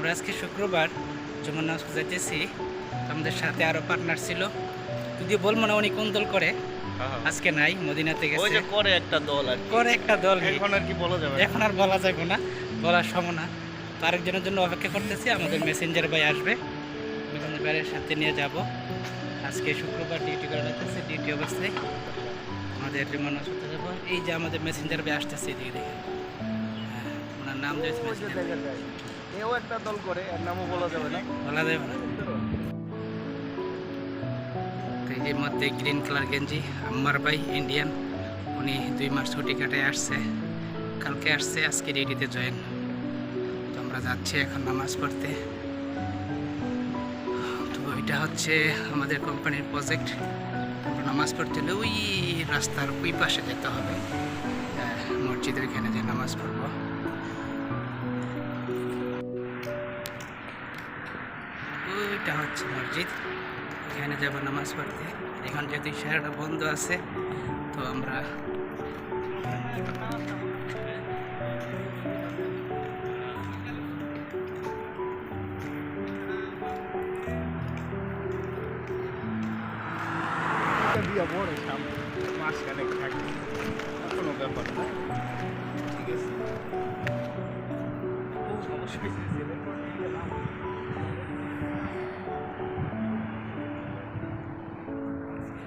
আমরা আজকে শুক্রবার যেমন নামাজ যাইতেছি আমাদের সাথে আরও পার্টনার ছিল। যদিও বলব না উনি কোন দল করে আজকে নাই মদিনাতে ওই যে করে একটা দল আর করে একটা দল। এখন আর কি বলা যাবে এখন আর বলা যাবে না বলার সময় না। তো আরেকজনের জন্য অপেক্ষা করতেছি আমাদের মেসেঞ্জার ভাই আসবে। মেসেঞ্জার ভাইয়ের সাথে নিয়ে যাব। আজকে শুক্রবার ডিউটি করে রাখতেছে ডিউটি অবস্থায়। আমাদের রিমান হসপিটালে যাব। এই যে আমাদের মেসেঞ্জার ভাই আসতেছে এদিকে দেখে হ্যাঁ, ওনার নাম দিয়েছে যে মেসেঞ্জার এও একটা দল করে এর নামও বলা যাবে না। বলা যাবে না। যে মধ্যে গ্রিন কালার গেঞ্জি আম্মার ভাই ইন্ডিয়ান উনি দুই মাস ছুটি কাটায় আসছে। কালকে আসছে আজকে ডিউটিতে জয়েন তো আমরা যাচ্ছি এখন নামাজ পড়তে। তো এটা হচ্ছে আমাদের কোম্পানির প্রজেক্ট আমরা নামাজ পড়তে হলে ওই রাস্তার ওই পাশে যেতে হবে। আহ, মসজিদের এখানে যে নামাজ পড়ব। ওইটা হচ্ছে মসজিদ। এখানে যাব নামাজ পড়তে। এখন যেহেতু ইশারাটা বন্ধ আছে, তো আমরা মাঝখানে থাকবে কোনো ব্যাপার না। ঠিক আছে।